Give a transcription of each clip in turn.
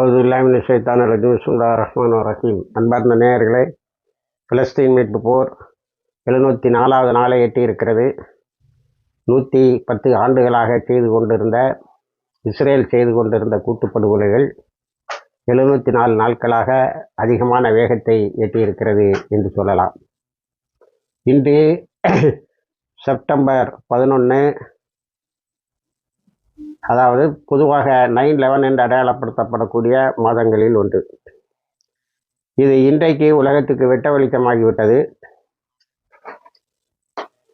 அவுதுல்லாமின் ஷைத்தான ரஜீம் சுல்லா ரஹ்மான் ரஹீம் அன்பார்ந்த நேயர்களே பிலஸ்தீன் மீட்பு போர் எழுநூற்றி நாலாவது நாளை எட்டி இருக்கிறது நூற்றி பத்து ஆண்டுகளாக செய்து கொண்டிருந்த இஸ்ரேல் செய்து கொண்டிருந்த கூட்டுப்படுகொலைகள் எழுநூற்றி நாலு நாட்களாக அதிகமான வேகத்தை எட்டியிருக்கிறது என்று சொல்லலாம். இன்று செப்டம்பர் பதினொன்று அதாவது பொதுவாக நைன் லெவன் என்று அடையாளப்படுத்தப்படக்கூடிய மாதங்களில் ஒன்று. இது இன்றைக்கு உலகத்துக்கு வெட்ட வெளிச்சமாகிவிட்டது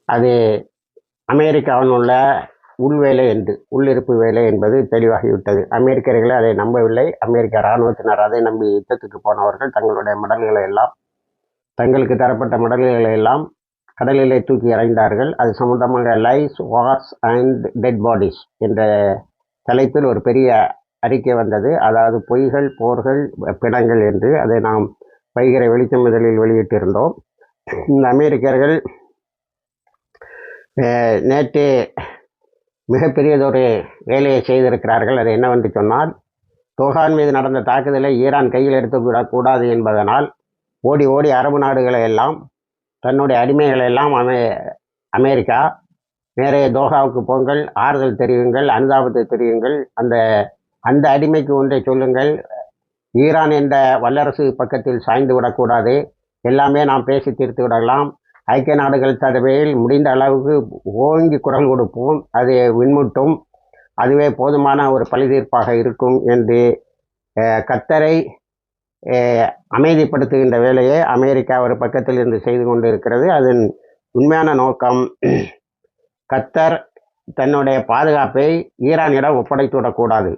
அது அமெரிக்காவில் உள்ள உள்வேலை என்று உள்ளிருப்பு வேலை என்பது தெளிவாகிவிட்டது. அமெரிக்கர்களே அதை நம்பவில்லை. அமெரிக்க இராணுவத்தினர் அதை நம்பி யுத்தத்துக்கு போனவர்கள் தங்களுடைய மடல்களை எல்லாம் தங்களுக்கு தரப்பட்ட மடல்களை எல்லாம் கடலிலே தூக்கி இறைந்தார்கள் அது சம்பந்தமாக lies wars and dead bodies என்ற தலைப்பில் ஒரு பெரிய அறிக்கை வந்தது. அதாவது பொய்கள் போர்கள் பிணங்கள் என்று அதை நாம் வைகிற வெளிச்சம் முதலில் வெளியிட்டிருந்தோம். இந்த அமெரிக்கர்கள் நேற்று மிகப்பெரியதொரு வேலையை செய்திருக்கிறார்கள். அது என்னவென்று சொன்னால் தோஹான் மீது நடந்த தாக்குதலை ஈரான் கையில் எடுத்துவிடக்கூடாது என்பதனால் ஓடி ஓடி அரபு நாடுகளை எல்லாம் தன்னுடைய அடிமைகளை எல்லாம் அமெ அமெரிக்கா நேரே தோஹாவுக்கு போங்கள் ஆறுதல் தெரியுங்கள் அனுதாபத்தை தெரியுங்கள் அந்த அந்த அடிமைக்கு ஒன்றை சொல்லுங்கள். ஈரான் என்ற வல்லரசு பக்கத்தில் சாய்ந்து விடக்கூடாது. எல்லாமே நாம் பேசி தீர்த்து விடலாம். ஐக்கிய நாடுகள் தடவையில் முடிந்த அளவுக்கு ஓங்கி குரல் கொடுப்போம். அது விண்முட்டும். அதுவே போதுமான ஒரு பழி தீர்ப்பாக இருக்கும் என்று கத்தரை அமைதிப்படுத்துகின்ற வேலையை அமெரிக்கா ஒரு பக்கத்தில் இருந்து செய்து கொண்டு இருக்கிறது அதன் உண்மையான நோக்கம் கத்தர் தன்னுடைய பாதுகாப்பை ஈரானிடம் ஒப்படைத்து விடக்கூடாது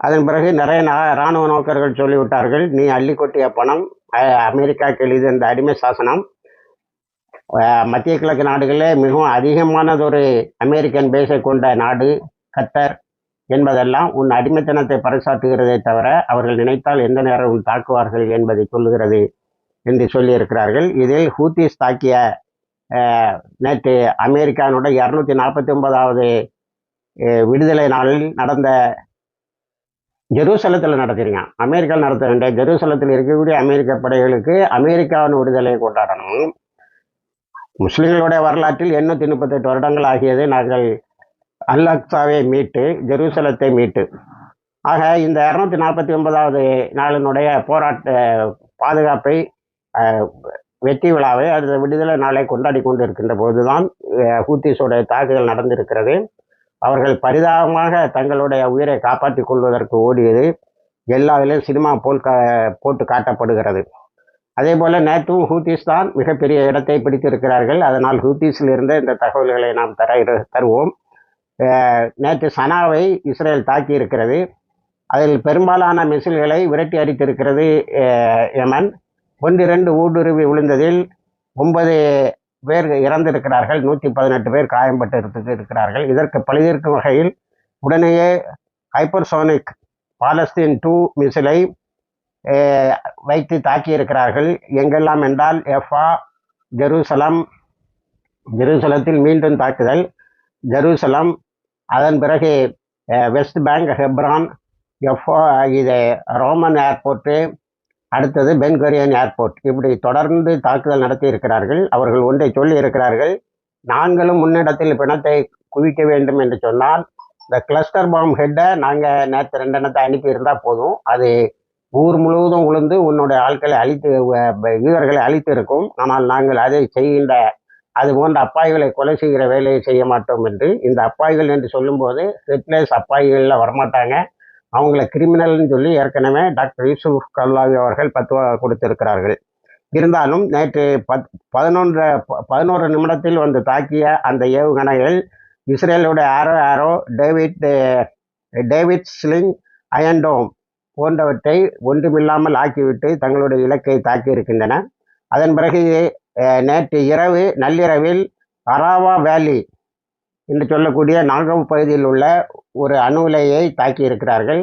அதன் பிறகு நிறைய ந இராணுவ நோக்கர்கள் சொல்லிவிட்டார்கள் நீ அள்ளி கொட்டிய பணம் அஹ், எழுதிய இந்த அடிமை சாசனம். மத்திய கிழக்கு நாடுகளில் மிகவும் அதிகமானதொரு அமெரிக்கன் பேஸை கொண்ட நாடு கத்தர். என்பதெல்லாம் உன் அடிமைத்தனத்தை பறைசாட்டுகிறதே தவிர அவர்கள் நினைத்தால் எந்த நேரமும் தாக்குவார்கள் என்பதை சொல்லுகிறது என்று சொல்லியிருக்கிறார்கள். இதில் ஹூத்திஸ் தாக்கிய நேற்று அமெரிக்கானுடைய இரநூத்தி நாற்பத்தி ஒன்பதாவது விடுதலை நாளில் நடந்த ஜெருசலத்தில் நடத்திருக்கான். அமெரிக்கா நடத்த வேண்டிய ஜெருசலத்தில் இருக்கக்கூடிய அமெரிக்க படைகளுக்கு அமெரிக்காவின் விடுதலையை கொண்டாடணும். முஸ்லிம்களுடைய வரலாற்றில் எண்ணூற்றி முப்பத்தெட்டு வருடங்கள் ஆகியது நாங்கள் அல் மீட்டு ஜெருசலத்தை மீட்டு. ஆக இந்த இரநூத்தி நாற்பத்தி ஒன்பதாவது நாளினுடைய போராட்ட பாதுகாப்பை வெற்றி விழாவை அடுத்த விடுதலை நாளை கொண்டாடி கொண்டு இருக்கின்ற போதுதான் அஹ், தாக்குதல் நடந்திருக்கிறது. அவர்கள் பரிதாபமாக தங்களுடைய உயிரை காப்பாற்றிக் கொள்வதற்கு ஓடியது எல்லாவிலும் சினிமா போல் கா போட்டு காட்டப்படுகிறது. அதே போல் நேற்றும் ஹூத்திஸ் தான் மிகப்பெரிய இடத்தை பிடித்திருக்கிறார்கள். அதனால் ஹூத்திஸில் இருந்த இந்த தகவல்களை நாம் தர தருவோம். நேற்று சனாவை இஸ்ரேல் தாக்கி இருக்கிறது அதில் பெரும்பாலான மிசில்களை விரட்டி அடித்திருக்கிறது அஹ், யமன். ஒன்றிரண்டு ஊடுருவி விழுந்ததில் ஒன்பது பேர் இறந்திருக்கிறார்கள். நூற்றி பதினெட்டு பேர் காயம்பட்டு இருக்கிறார்கள் இதற்கு பழிதீர்க்கும் வகையில் உடனேயே ஹைப்பர்சோனிக் பாலஸ்தீன் டூ மிசிலை வைத்து தாக்கியிருக்கிறார்கள். எங்கெல்லாம் என்றால் எஃபா ஜெருசலம் ஜெருசலத்தில் மீண்டும் தாக்குதல். ஜெருசலம் அதன் பிறகு வெஸ்ட் பேங்க் ஹெப்ரான் எஃப்ஓ இது ரோமன் ஏர்போர்ட்டு அடுத்தது பென்கொரியன் ஏர்போர்ட் இப்படி தொடர்ந்து தாக்குதல் நடத்தி இருக்கிறார்கள். அவர்கள் ஒன்றை சொல்லி இருக்கிறார்கள். நாங்களும் முன்னிடத்தில் பிணத்தை குவிக்க வேண்டும் என்று சொன்னால் இந்த கிளஸ்டர் பாம் ஹெட்டை நாங்கள் நேற்று ரெண்டெண்ணத்தை அனுப்பியிருந்தால் போதும். அது ஊர் முழுவதும் உளுந்து உன்னுடைய ஆட்களை அழித்து வீரர்களை அழித்து இருக்கும். ஆனால் நாங்கள் அதை செய்கின்ற அது போன்ற அப்பாய்களை கொலை செய்கிற வேலையை செய்ய மாட்டோம் என்று இந்த அப்பாய்கள் என்று சொல்லும்போது ஹிட்லர்ஸ் அப்பாய்களில் வரமாட்டாங்க. அவங்கள கிரிமினல்னு சொல்லி ஏற்கனவே டாக்டர் யூசுப் கல்லாவி அவர்கள் பத்துவா கொடுத்திருக்கிறார்கள். இருந்தாலும் நேற்று பத் பதினொன்று பதினோரு நிமிடத்தில் வந்து தாக்கிய அந்த ஏவுகணைகள் இஸ்ரேலுடைய Arrow Arrow David David Sling Iron Dome போன்றவற்றை ஒன்றுமில்லாமல் ஆக்கிவிட்டு தங்களுடைய இலக்கை தாக்கியிருக்கின்றன. அதன் பிறகு நேற்று இரவு நள்ளிரவில் அராவா வேலி என்று சொல்லக்கூடிய நாகவ் பகுதியில் உள்ள ஒரு அணு உலையை தாக்கி இருக்கிறார்கள்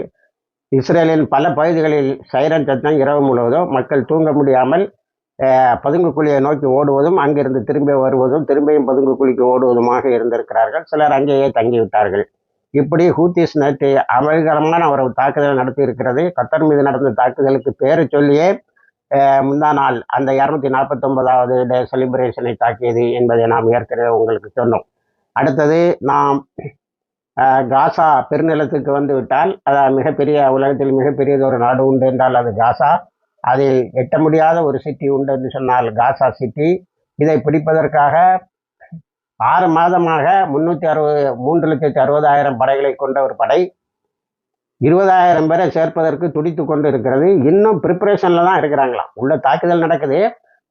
இஸ்ரேலின் பல பகுதிகளில் சைரன் சத்தம் இரவு முழுவதும் மக்கள் தூங்க முடியாமல் பதுங்கு குழியை நோக்கி ஓடுவதும் அங்கிருந்து திரும்பி வருவதும் திரும்பியும் பதுங்கு குழிக்கு ஓடுவதுமாக இருந்திருக்கிறார்கள். சிலர் அங்கேயே தங்கிவிட்டார்கள். இப்படி ஹூத்திஸ் நேற்று அமல்கரமான ஒரு தாக்குதல் நடத்தி இருக்கிறது கத்தர் மீது நடந்த தாக்குதலுக்கு பேரை சொல்லியே முந்தா நாள் அந்த இரநூத்தி நாற்பத்தொன்பதாவது டே செலிப்ரேஷனை தாக்கியது என்பதை நாம் ஏற்கனவே உங்களுக்கு சொன்னோம். அடுத்தது நாம் காசா பெருநிலத்துக்கு வந்து விட்டால் அதாவது மிகப்பெரிய உலகத்தில் மிகப்பெரியது ஒரு நாடு உண்டு என்றால் அது காசா. அதில் எட்ட முடியாத ஒரு சிட்டி உண்டு என்று சொன்னால் காசா சிட்டி இதை பிடிப்பதற்காக ஆறு மாதமாக முன்னூற்றி அறுபது மூன்று லட்சத்தி அறுபதாயிரம் படைகளை கொண்ட ஒரு படை. இருபதாயிரம் பேரை சேர்ப்பதற்கு துடித்து கொண்டு இருக்கிறது இன்னும் ப்ரிப்பரேஷனில் தான் இருக்கிறாங்களாம். உள்ள தாக்குதல் நடக்குது.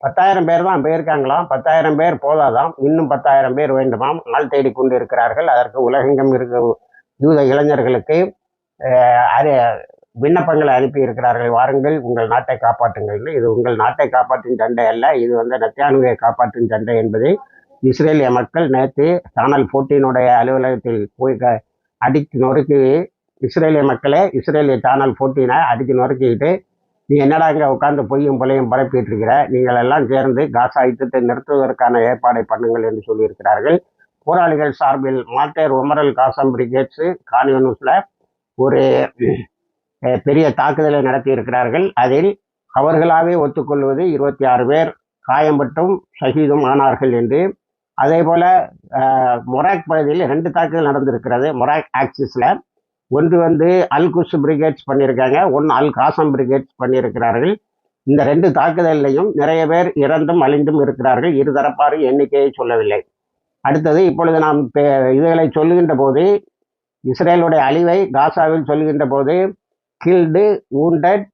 பத்தாயிரம் பேர் தான் போயிருக்காங்களாம். பத்தாயிரம் பேர் போதாதாம். இன்னும் பத்தாயிரம் பேர் வேண்டுமாம். ஆள் தேடி கொண்டு இருக்கிறார்கள் அதற்கு உலகெங்கும் இருக்க யூத இளைஞர்களுக்கு அறி விண்ணப்பங்களை அனுப்பி இருக்கிறார்கள் வாருங்கள் உங்கள் நாட்டை காப்பாற்றுங்கள்னு இது உங்கள் நாட்டை காப்பாற்றும் சண்டை அல்ல. இது வந்து நத்தியானுவை காப்பாற்றும் சண்டை என்பதை இஸ்ரேலிய மக்கள் நேற்று சானல் போட்டியினுடைய அலுவலகத்தில் போய் க- அடித்து நொறுக்கி இஸ்ரேலிய மக்களே இஸ்ரேலிய சேனல் போர்ட்டீனை அடித்து நொறுக்கிக்கிட்டு நீ என்னடா இங்கே உட்காந்து பொய்யும் பொலையும் பரப்பிட்டு இருக்கிற? நீங்கள் எல்லாம் சேர்ந்து காசா யுத்தத்தை நிறுத்துவதற்கான ஏற்பாடை பண்ணுங்கள் என்று சொல்லியிருக்கிறார்கள். போராளிகள் சார்பில் மாட்டேர் உமரல் காசம் பிரிகேட்ஸு கான்யூனிஸில் ஒரு பெரிய தாக்குதலை நடத்தி இருக்கிறார்கள் அதில் அவர்களாகவே ஒத்துக்கொள்வது இருபத்தி ஆறு பேர் காயம்பட்டும் ஷஹீதும் ஆனார்கள் என்று. அதே போல் மொராக் பகுதியில் ரெண்டு தாக்குதல் நடந்திருக்கிறது. மொராக் ஆக்சிஸில் ஒன்று வந்து அல் குஸ் பிரிகேட்ஸ் பண்ணியிருக்காங்க ஒன்று அல் காசம் பிரிகேட்ஸ் பண்ணியிருக்கிறார்கள். இந்த ரெண்டு தாக்குதல்லையும் நிறைய பேர் இறந்தும் அழிந்தும் இருக்கிறார்கள். இருதரப்பாரும் எண்ணிக்கையை சொல்லவில்லை. அடுத்தது இப்பொழுது நாம் பே- இதுகளை சொல்லுகின்ற போது இஸ்ரேலுடைய அழிவை காசாவில் சொல்லுகின்ற போது கில்டு ஊண்டட்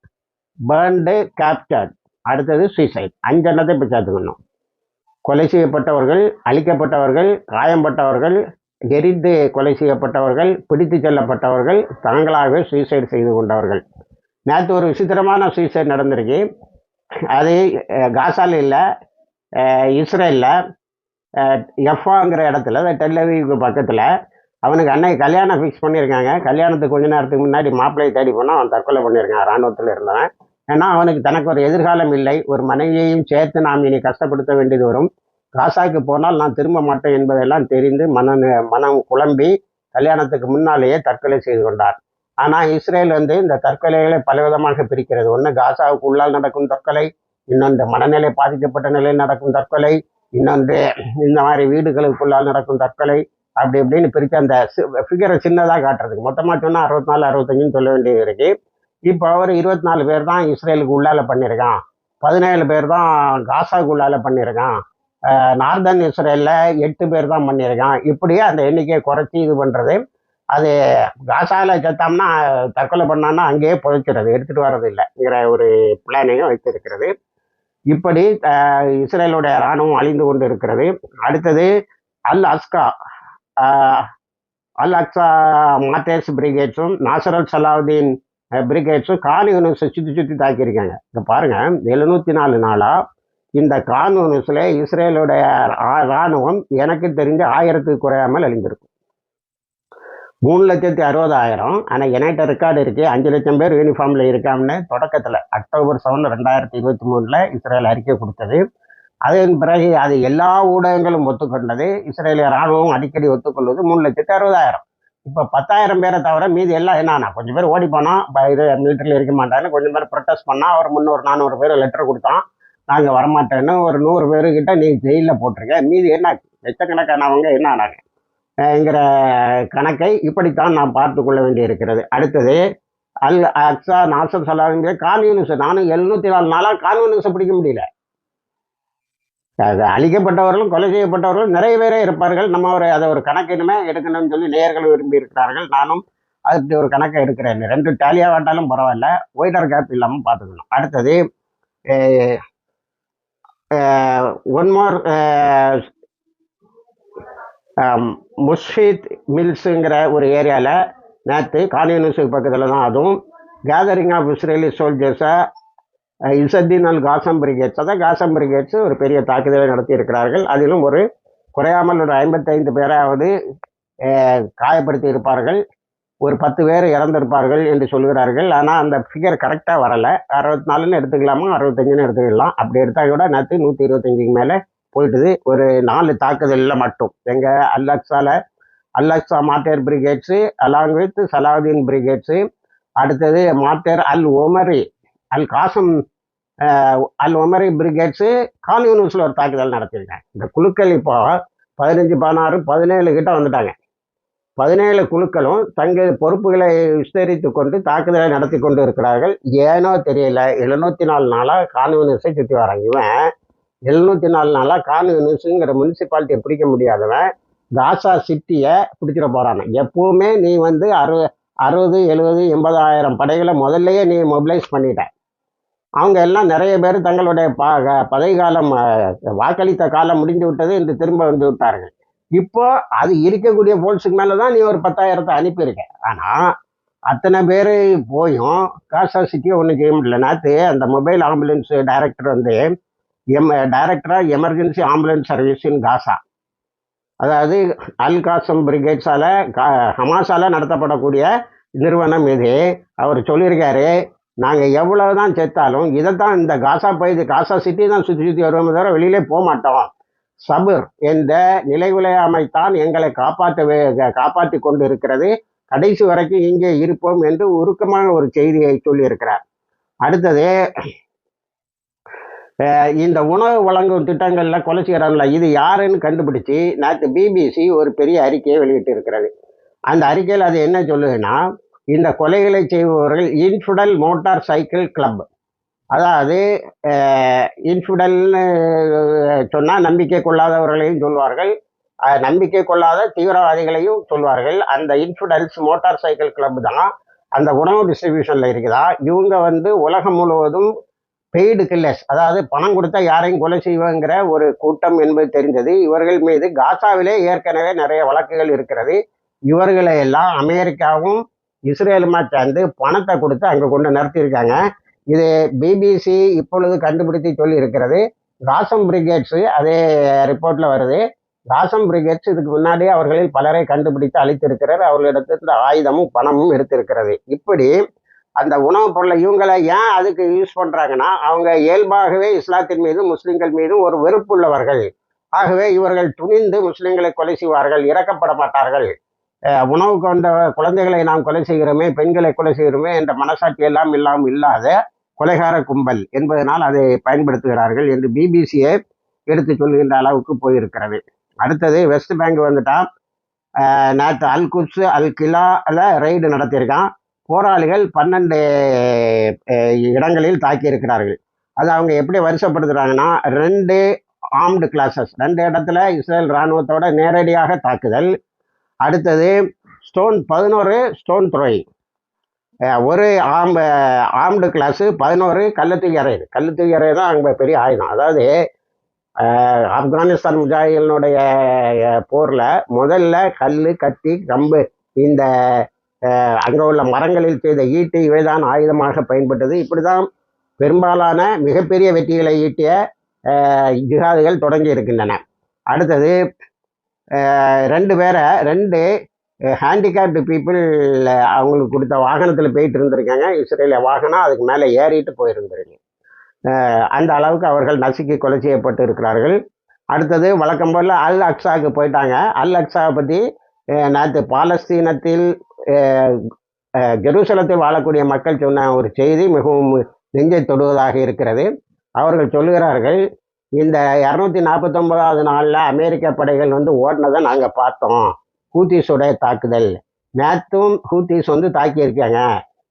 பேர்ண்டு கேப்டர்ட் அடுத்தது சுயசைட் அஞ்செண்ணத்தை இப்போ சேர்த்துக்கணும் கொலை செய்யப்பட்டவர்கள் அழிக்கப்பட்டவர்கள் காயம்பட்டவர்கள் எரிந்து கொலை செய்யப்பட்டவர்கள் பிடித்து செல்லப்பட்டவர்கள் தாங்களாகவே சூசைட் செய்து கொண்டவர்கள். நேற்று ஒரு விசித்திரமான சூசைட் நடந்திருக்கு. அது காசால் இல்லை இஸ்ரேலில் எஃப்ஆங்கிற இடத்துல அந்த டெல்லவிக்கு பக்கத்தில் அவனுக்கு அன்னைக்கு கல்யாணம் ஃபிக்ஸ் பண்ணியிருக்காங்க. கல்யாணத்துக்கு கொஞ்ச நேரத்துக்கு முன்னாடி மாப்பிள்ளையை தேடி போனால் அவன் தற்கொலை பண்ணியிருக்கான் இராணுவத்தில் இருந்தவன். ஏன்னா அவனுக்கு தனக்கு ஒரு எதிர்காலம் இல்லை. ஒரு மனைவியையும் சேர்த்து நாம் இனி கஷ்டப்படுத்த வேண்டியது வரும். ராசாவுக்கு போனால் நான் திரும்ப மாட்டேன் என்பதெல்லாம் தெரிந்து மன மனம் குழம்பி கல்யாணத்துக்கு முன்னாலேயே தற்கொலை செய்து கொண்டார். ஆனால் இஸ்ரேல் வந்து இந்த தற்கொலைகளை பலவிதமாக பிரிக்கிறது. ஒன்று காசாவுக்கு உள்ளால் நடக்கும் தற்கொலை இன்னொன்று மனநிலை பாதிக்கப்பட்ட நிலையில் நடக்கும் தற்கொலை இன்னொன்று இந்த மாதிரி வீடுகளுக்குள்ளால் நடக்கும் தற்கொலை அப்படி இப்படின்னு பிரித்து அந்த ஃபிகரை சின்னதாக காட்டுறதுக்கு. மொத்தமாக சொன்னால் அறுபத்தி நாலு அறுபத்தஞ்சுன்னு சொல்ல வேண்டியது இருக்கு. இப்போ அவர் இருபத்தி நாலு பேர் தான் இஸ்ரேலுக்கு உள்ளால் பண்ணியிருக்கான். பதினேழு பேர் தான் காசாவுக்கு உள்ளால் பண்ணியிருக்கான். நார்தன் இஸ்ரேலில் எட்டு பேர் தான் பண்ணியிருக்கான். இப்படியே அந்த எண்ணிக்கையை குறைச்சி இது பண்ணுறது அது காசாவில் செத்தோம்னா தற்கொலை பண்ணான்னா அங்கேயே புதைச்சிடுறது. எடுத்துகிட்டு வர்றது இல்லைங்கிற ஒரு பிளானையும் வைத்திருக்கிறது. இப்படி இஸ்ரேலுடைய இராணுவம் அழிந்து கொண்டு இருக்கிறது அடுத்தது அல் அஸ்கா அல் அக்ஸா மாத்தேஸ் பிரிகேட்ஸும் நாசரல் சலாவுதீன் பிரிகேட்ஸும் கான்யூனிஸை சுற்றி சுற்றி தாக்கியிருக்காங்க. இங்கே பாருங்கள் எழுநூற்றி நாலு நாளாக இந்த கானூனிஸில் இஸ்ரேலுடைய இராணுவம் எனக்கு தெரிஞ்ச ஆயிரத்துக்கு குறையாமல் அழிஞ்சிருக்கும் மூணு லட்சத்தி அறுபதாயிரம். ஆனால் என்கிட்ட ரெக்கார்டு இருக்குது அஞ்சு லட்சம் பேர் யூனிஃபார்மில் இருக்காங்கன்னு தொடக்கத்தில் அக்டோபர் செவன் ரெண்டாயிரத்தி இருபத்தி மூணில் இஸ்ரேல் அறிக்கை கொடுத்தது. அதன் பிறகு அது எல்லா ஊடகங்களும் ஒத்துக்கொண்டது. இஸ்ரேலிய இராணுவம் அடிக்கடி ஒத்துக்கொள்வது மூணு லட்சத்தி அறுபதாயிரம். இப்போ பத்தாயிரம் பேரை தவிர மீதி எல்லாம் என்னன்னா கொஞ்சம் பேர் ஓடி போனால் இது மிலிட்டரியில் இருக்க மாட்டாங்கன்னு கொஞ்சம் பேர் ப்ரொட்டஸ்ட் பண்ணால் அவர் முந்நூறு நானூறு பேர் லெட்டர் கொடுத்தான். நாங்கள் வரமாட்டோன்னு ஒரு நூறு பேருக்கிட்ட நீ ஜெயிலில் போட்டிருக்க. மீதி என்ன? லட்சக்கணக்கானவங்க என்ன ஆனாங்க? என்கிற கணக்கை இப்படித்தான் நாம் பார்த்து கொள்ள வேண்டி இருக்கிறது அடுத்தது அல் அக்ஸா நாசர் சலாங்கிற கான்யூனிஸ் நானும் எழுநூத்தி நாலு நாளாக கான்யூனிஸை பிடிக்க முடியல. அது அழிக்கப்பட்டவர்களும் கொலை செய்யப்பட்டவர்களும் நிறைய பேரே இருப்பார்கள். நம்ம ஒரு அதை ஒரு கணக்கினுமே எடுக்கணும்னு சொல்லி நேயர்கள் விரும்பி இருக்கிறார்கள். நானும் அப்படி ஒரு கணக்கை எடுக்கிறேன். ரெண்டு டேலியாக வாட்டாலும் பரவாயில்ல. ஒயிட்டர் கேப் இல்லாமல் பார்த்துக்கணும். அடுத்தது ஒன் மோர் முஷ்ஃபீத் மில்ஸுங்கிற ஒரு ஏரியாவில் நேற்று கான்யூனிஸுக்கு பக்கத்தில் தான் அதுவும். Gathering of Israeli சோல்ஜர்ஸை Izz ad-Din al Qassam Brigades அதான் காசம் பிரிகேட்ஸ் ஒரு பெரிய தாக்குதலை நடத்தி இருக்கிறார்கள் அதிலும் ஒரு குறையாமல் ஒரு ஐம்பத்தைந்து பேராவது காயப்படுத்தி இருப்பார்கள். ஒரு பத்து பேர் இறந்திருப்பார்கள் என்று சொல்கிறார்கள். ஆனால் அந்த ஃபிகர் கரெக்டாக வரலை. அறுபத்தி நாலுன்னு எடுத்துக்கலாமா? அறுபத்தஞ்சுன்னு எடுத்துக்கலாம். அப்படி எடுத்தால் கூட நேற்று நூற்றி இருபத்தஞ்சுக்கு மேலே போயிட்டுது. ஒரு நாலு தாக்குதலில் மட்டும். எங்கள் அல்லக்ஸால Al Aqsa martyrs brigades along with Salahuddin brigades அடுத்தது மாட்டேர் அல் ஒமரி அல் காசம் அல் ஒமரி பிரிகேட்ஸு கான்யூனிஸில் ஒரு தாக்குதல் நடத்தியிருக்காங்க. இந்த குழுக்கள் இப்போ பதினஞ்சு பதினாறு பதினேழு கிட்ட வந்துட்டாங்க. பதினேழு குழுக்களும் தங்கள் பொறுப்புகளை விஸ்தரித்து கொண்டு தாக்குதலை நடத்தி கொண்டு இருக்கிறார்கள் ஏனோ தெரியல எழுநூத்தி நாலு நாளாக கான்யூனிஸை சுற்றி வராங்க இவன் எழுநூத்தி நாலு நாளாக கான்யூனிஸுங்கிற முனிசிபாலிட்டியை பிடிக்க முடியாதவன் காசா சிட்டியை பிடிச்சிட போகிறான் எப்பவுமே நீ வந்து அறு அறுபது எழுபது எண்பதாயிரம் படைகளை முதல்லையே நீ மொபிலைஸ் பண்ணிட்ட. அவங்க எல்லாம் நிறைய பேர் தங்களுடைய ப பதவி காலம் வாக்களித்த காலம் முடிந்து விட்டது என்று திரும்ப வந்து விட்டார்கள். இப்போ அது இருக்கக்கூடிய போல்ஸுக்கு மேலே தான் நீ ஒரு பத்தாயிரத்தை அனுப்பியிருக்க. ஆனால் அத்தனை பேர் போயும் காசா சிட்டியை ஒன்றும் செய்ய முடியல. நேற்று அந்த மொபைல் ஆம்புலன்ஸ் டைரக்டர் வந்து எம் டைரக்டராக emergency ambulance service in Gaza அதாவது அல் காசம் பிரிகேட்ஸால் ஹமாஸால் நடத்தப்படக்கூடிய நிறுவனம் இது. அவர் சொல்லியிருக்காரு நாங்கள் எவ்வளவு தான் செத்தாலும் தான் இந்த காசா பயிது காசா சிட்டி தான் சுற்றி சுற்றி வருவோம் தவிர வெளியிலே போக மாட்டோம் சபுர் என்ற நிலைகுலையாமைத்தான் எங்களை காப்பாற்ற வே- காப்பாற்றி கொண்டு இருக்கிறது கடைசி வரைக்கும் இங்கே இருப்போம் என்று உருக்கமான ஒரு செய்தியை சொல்லியிருக்கிறார். அடுத்தது இந்த உணவு வழங்கும் திட்டங்களில் கொலை செய்கிறாங்கள இது யாருன்னு கண்டுபிடிச்சு நேற்று பிபிசி ஒரு பெரிய அறிக்கையை வெளியிட்டு இருக்கிறது அந்த அறிக்கையில் அது என்ன சொல்லுதுன்னா இந்த கொலைகளை செய்பவர்கள் இன்ஃபுடல் மோட்டார் சைக்கிள் கிளப். அதாவது இன்ஃபிடல்னு சொன்னால் நம்பிக்கை கொள்ளாதவர்களையும் சொல்வார்கள். நம்பிக்கை கொள்ளாத தீவிரவாதிகளையும் சொல்வார்கள். அந்த இன்ஃபிடல்ஸ் மோட்டார் சைக்கிள் கிளப் தான் அந்த உணவு டிஸ்ட்ரிபியூஷனில் இருக்குதா? இவங்க வந்து உலகம் முழுவதும் பெய்டு கில்லர்ஸ். அதாவது பணம் கொடுத்தா யாரையும் கொலை செய்வாங்கிற ஒரு கூட்டம் என்பது தெரிந்தது. இவர்கள் மீது காசாவிலே ஏற்கனவே நிறைய வழக்குகள் இருக்கிறது. இவர்களை எல்லாம் அமெரிக்காவும் இஸ்ரேலுமா சேர்ந்து பணத்தை கொடுத்து அங்கே கொண்டு நிறுத்தியிருக்காங்க இது பிபிசி இப்பொழுது கண்டுபிடித்து சொல்லி இருக்கிறது ராசம் பிரிகேட்ஸு அதே ரிப்போர்ட்டில் வருது. ராசம் பிரிகேட்ஸ் இதுக்கு முன்னாடி அவர்களில் பலரை கண்டுபிடித்து அளித்திருக்கிறார். அவர்களிடத்து ஆயுதமும் பணமும் எடுத்திருக்கிறது. இப்படி அந்த உணவுப் பொருளை இவங்களை ஏன் அதுக்கு யூஸ் பண்ணுறாங்கன்னா அவங்க இயல்பாகவே இஸ்லாத்தின் மீதும் முஸ்லீம்கள் மீதும் ஒரு வெறுப்புள்ளவர்கள் ஆகவே இவர்கள் துணிந்து முஸ்லீம்களை கொலை செய்வார்கள் இறக்கப்பட மாட்டார்கள். உணவு கொண்ட குழந்தைகளை நாம் கொலை செய்கிறோமே பெண்களை கொலை செய்கிறோமே என்ற மனசாட்சி எல்லாம் இல்லாமல் இல்லாத கொலைகார கும்பல் என்பதனால் அதை பயன்படுத்துகிறார்கள் என்று பிபிசியை எடுத்து சொல்கின்ற அளவுக்கு போயிருக்கிறது. அடுத்தது வெஸ்ட் பேங்க் வந்துட்டா நேற்று அல் குட்ஸ் அல் கிலாவில் ரெய்டு நடத்தியிருக்கான். போராளிகள் பன்னெண்டு இடங்களில் தாக்கியிருக்கிறார்கள். அது அவங்க எப்படி வருஷப்படுத்துகிறாங்கன்னா ரெண்டு ஆர்ம்டு கிளாஸஸ் ரெண்டு இடத்துல இஸ்ரேல் இராணுவத்தோட நேரடியாக தாக்குதல். அடுத்தது ஸ்டோன் பதினோரு ஸ்டோன் த்ரோயிங் ஒரு ஆம் ஆம்டு கிளாஸு பதினோரு கள்ளத்தூக்கி அறை கள்ளத்தூக்கி அறை தான் அங்கே பெரிய ஆயுதம். அதாவது ஆப்கானிஸ்தான் முஜாஹிதனுடைய போரில் முதல்ல கல் கத்தி கம்பு இந்த அங்கே உள்ள மரங்களில் செய்த ஈட்டு இவைதான் ஆயுதமாக பயன்பட்டது. இப்படி தான் பெரும்பாலான மிகப்பெரிய வெற்றிகளை ஈட்டிய ஜிஹாதுகள் தொடங்கி இருக்கின்றன. அடுத்தது ரெண்டு பேரை ரெண்டு ஹேண்டிகேப்டு பீப்புள் அவங்களுக்கு கொடுத்த வாகனத்தில் போயிட்டு இருந்திருக்காங்க. இஸ்ரேலிய வாகனம் அதுக்கு மேலே ஏறிட்டு போயிருந்திருக்கு. அந்த அளவுக்கு அவர்கள் நசுக்கி கொலை செய்யப்பட்டு இருக்கிறார்கள். அடுத்தது வழக்கம் போல் அல் அக்ஸாவுக்கு போயிட்டாங்க. அல் அக்ஸாவை பற்றி நேற்று பாலஸ்தீனத்தில் ஜெருசலத்தில் வாழக்கூடிய மக்கள் சொன்ன ஒரு செய்தி மிகவும் நெஞ்சை தொடுவதாக இருக்கிறது. அவர்கள் சொல்லுகிறார்கள் இந்த இரநூத்தி நாற்பத்தொன்பதாவது நாளில் அமெரிக்க படைகள் வந்து ஓடினதை நாங்கள் பார்த்தோம். ஹூத்திஸுடைய தாக்குதல். நேற்றும் ஹூத்திஸ் வந்து தாக்கியிருக்காங்க.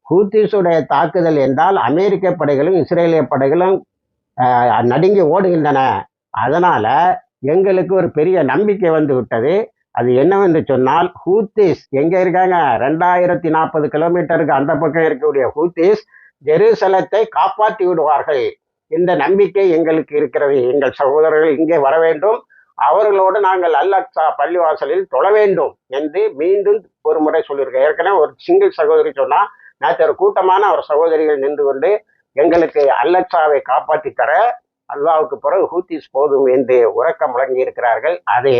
ஹூத்திஸுடைய தாக்குதல் என்றால் அமெரிக்க படைகளும் இஸ்ரேலிய படைகளும் நடுங்கி ஓடுகின்றன. அதனால் எங்களுக்கு ஒரு பெரிய நம்பிக்கை வந்து விட்டது. அது என்னவென்று சொன்னால் ஹூத்திஸ் எங்கே இருக்காங்க? ரெண்டாயிரத்தி நாற்பது கிலோமீட்டருக்கு அந்த பக்கம் இருக்கக்கூடிய ஹூத்திஸ் ஜெருசலத்தை காப்பாற்றி விடுவார்கள். இந்த நம்பிக்கை எங்களுக்கு இருக்கிறது. எங்கள் சகோதரர்கள் இங்கே வர வேண்டும். அவர்களோடு நாங்கள் அல்லா பள்ளிவாசலில் தொழ வேண்டும் என்று மீண்டும் ஒரு முறை சொல்லியிருக்கேன். ஏற்கனவே ஒரு சிங்கிள் சகோதரி சொன்னா நேற்று ஒரு கூட்டமான அவர் சகோதரிகள் நின்று கொண்டு எங்களுக்கு அல்லட்சாவை காப்பாற்றி தர அல்லாவுக்கு பிறகு ஹூத்திஸ் போதும் என்று உறக்கம் முழங்கி இருக்கிறார்கள். அது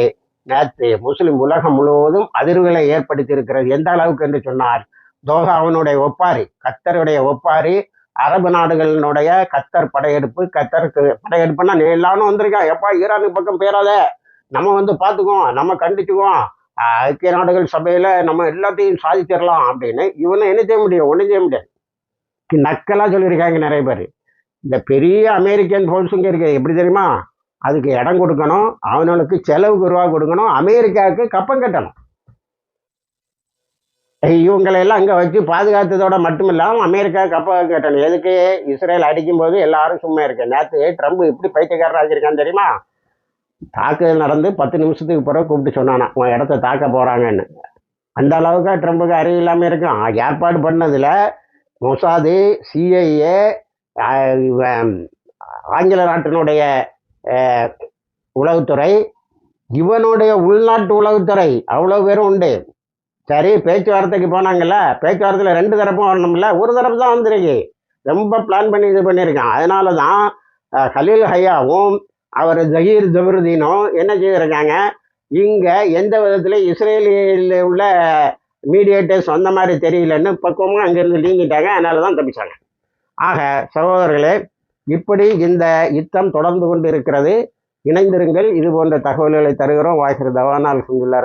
நேற்று முஸ்லிம் உலகம் முழுவதும் அதிர்வுகளை ஏற்படுத்தி இருக்கிறது. எந்த அளவுக்கு என்று சொன்னார் தோஹாவினுடைய ஒப்பாரி கத்தருடைய ஒப்பாரி அரபு நாடுகளினுடைய கத்தர் படையெடுப்பு கத்தருக்கு படையெடுப்புன்னா நீ எல்லாரும் வந்திருக்கான் எப்பா ஈரானுக்கு பக்கம் பேராத நம்ம வந்து பார்த்துக்குவோம். நம்ம கண்டிச்சுக்குவோம். ஐக்கிய நாடுகள் சபையில் நம்ம எல்லாத்தையும் சாதிச்சிடலாம் அப்படின்னு இவனை என்ன செய்ய முடியும்? ஒன்றும் செய்ய முடியாது. நக்கலாக சொல்லியிருக்காங்க நிறைய பேர். இந்த பெரிய அமெரிக்கன் ஃபோர்ஸுங்க இருக்கு. எப்படி தெரியுமா? அதுக்கு இடம் கொடுக்கணும். அவனுக்கு செலவுக்கு ரூபா கொடுக்கணும். அமெரிக்காவுக்கு கப்பம் கட்டணும். இவங்களை எல்லாம் அங்கே வச்சு பாதுகாத்ததோட மட்டும் இல்லாமல் அமெரிக்கா கப்பம் கட்டணும் எதுக்கு? இஸ்ரேல் அடிக்கும்போது எல்லாரும் சும்மா இருக்கு. நேற்று ட்ரம்ப் இப்படி பைத்தியக்காரராக ஆகியிருக்கான்னு தெரியுமா? தாக்குதல் நடந்து பத்து நிமிஷத்துக்கு பிறகு கூப்பிட்டு சொன்னானா உன் இடத்த தாக்க போகிறாங்கன்னு அந்த அளவுக்கு ட்ரம்புக்கு அறிவு இல்லாமல் இருக்கும் ஏற்பாடு பண்ணதில் மொசாது சிஐஏ ஆங்கில நாட்டினுடைய உளவுத்துறை இவனுடைய உள்நாட்டு உளவுத்துறை அவ்வளோ பேரும் உண்டு. சரி பேச்சுவார்த்தைக்கு போனாங்கல்ல. பேச்சுவார்த்தையில் ரெண்டு தரப்பும் வரணும்ல. ஒரு தரப்பு தான் வந்திருக்கு. ரொம்ப பிளான் பண்ணி இது பண்ணியிருக்கான். அதனால தான் ஹலீல் ஹையாவும் அவர் ஜஹீர் ஜபருதீனும் என்ன செய்திருக்காங்க? இங்கே எந்த விதத்தில் இஸ்ரேலில் உள்ள மீடியேட்டர்ஸ் வந்த மாதிரி தெரியலன்னு பக்குவமாக அங்கேருந்து நீங்கிட்டாங்க. அதனால தான் தப்பிச்சாங்க. ஆக சகோதரர்களே இப்படி இந்த யுத்தம் தொடர்ந்து கொண்டு இருக்கிறது இணைந்திருங்கள். இது போன்ற தகவல்களை தருகிறோம். வாய்ஸ் தவானால் சுந்துல்லார்